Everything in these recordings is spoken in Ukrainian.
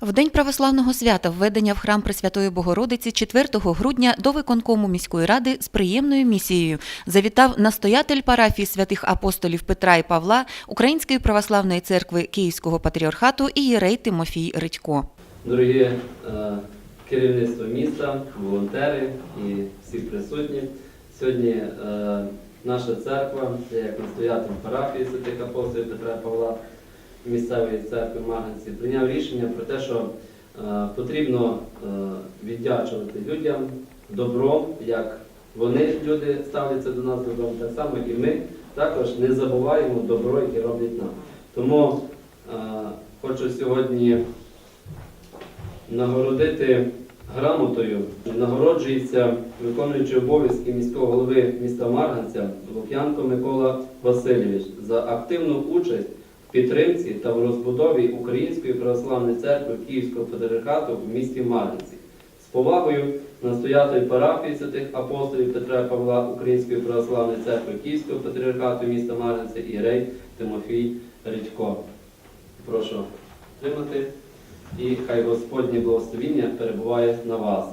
В день православного свята введення в храм Пресвятої Богородиці 4 грудня до виконкому міської ради з приємною місією завітав настоятель парафії святих апостолів Петра і Павла Української православної церкви Київського патріархату і єрей Тимофій Редько. Дорогі е, керівництво міста, волонтери і всі присутні. Сьогодні е, наша церква, як настоятель парафії святих апостолів Петра і Павла місцевої церкви Марганці, прийняв рішення про те, що е, потрібно е, віддячувати людям добром, як вони, люди, ставляться до нас добром, так само і ми також не забуваємо добро, яке роблять нам. Тому е, хочу сьогодні нагородити грамотою нагороджується виконуючий обов'язки міського голови міста Марганця Лук'янко Микола Васильович за активну участь підтримці та в розбудові Української православної церкви Київського патріархату в місті Марганці. З повагою настоятель парафії святих апостолів Петра Павла Української православної церкви Київського патріархату міста Марганця Ірей Тимофій Редько. Прошу тримати і хай Господнє благословіння перебуває на вас.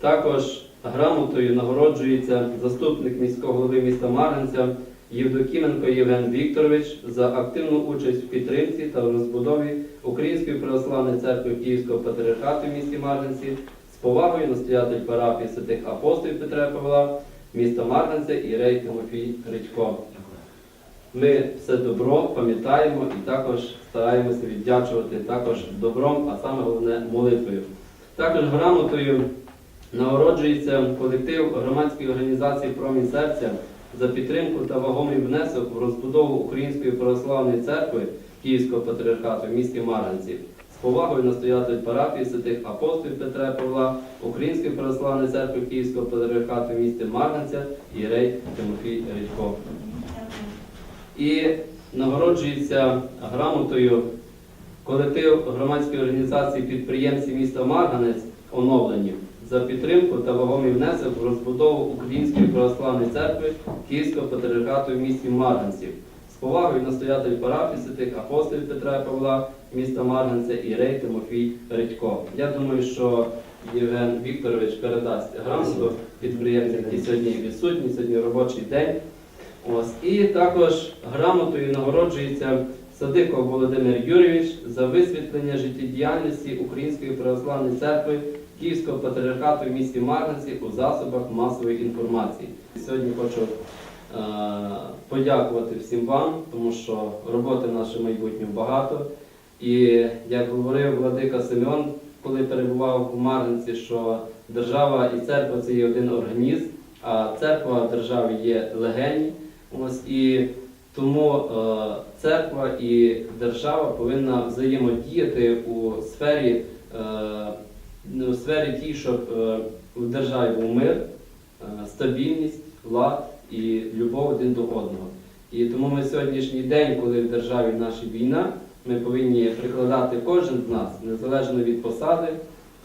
Також грамотою нагороджується заступник міського голови міста Марганця Євдокіменко Євген Вікторович за активну участь в підтримці та розбудові Української православної церкви Київського патріархату в місті Марганці з повагою настоятель парафії святих апостолів Петра Павла міста Марганця Ірей Тимофій Редько. Ми все добро пам'ятаємо і також стараємося віддячувати також добром, а саме головне молитвою. Також грамотою нагороджується колектив громадської організації Промінь серця за підтримку та вагомий внесок в розбудову Української православної церкви Київського патріархату в місті Марганці. З повагою настоятель парафії святих апостолів Петра Павла Української православної церкви Київського патріархату в місті Марганця Єрей Тимофій Редько. І нагороджується грамотою колектив громадської організації підприємців міста Марганець оновлені за підтримку та вагомий внесок в розбудову Української православної церкви Київського патріархату в місті Марганців. З повагою настоятель парафії святих апостолів Петра Павла міста Марганця і Рей Тимофій Редько. Я думаю, що Євген Вікторович передасть грамоту підприємцям, які сьогодні відсутні, сьогодні робочий день. Ось. І також грамотою нагороджується Садиков Володимир Юрійович за висвітлення життєдіяльності Української православної церкви Київського патріархату в місті Марганці у засобах масової інформації. Сьогодні хочу е, подякувати всім вам, тому що роботи в нашому майбутньому багато. І як говорив Владика Семен, коли перебував у Марганці, що держава і церква це є один організм, а церква держави є легені. Ось і тому е, церква і держава повинна взаємодіяти у сфері, е, у сфері тій, щоб е, в державі був мир, е, стабільність, лад і любов один до одного. І тому ми сьогоднішній день, коли в державі наша війна, ми повинні прикладати кожен з нас, незалежно від посади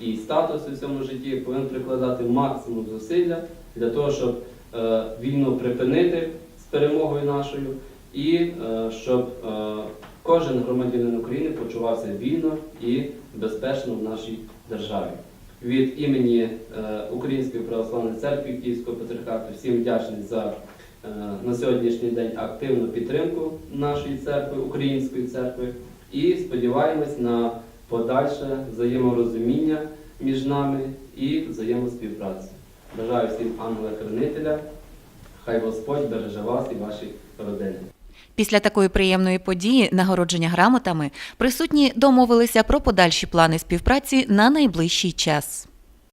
і статусу в цьому житті, повинен прикладати максимум зусилля для того, щоб е, війну припинити з перемогою нашою, і щоб кожен громадянин України почувався вільно і безпечно в нашій державі. Від імені е, Української православної церкви Київського патріархату всім вдячний за е, на сьогоднішній день активну підтримку нашої церкви, української церкви, і сподіваємось на подальше взаєморозуміння між нами і взаємоспівпрацю. Бажаю всім ангела-хранителя. Хай Господь береже вас і ваші родини. Після такої приємної події, нагородження грамотами, присутні домовилися про подальші плани співпраці на найближчий час.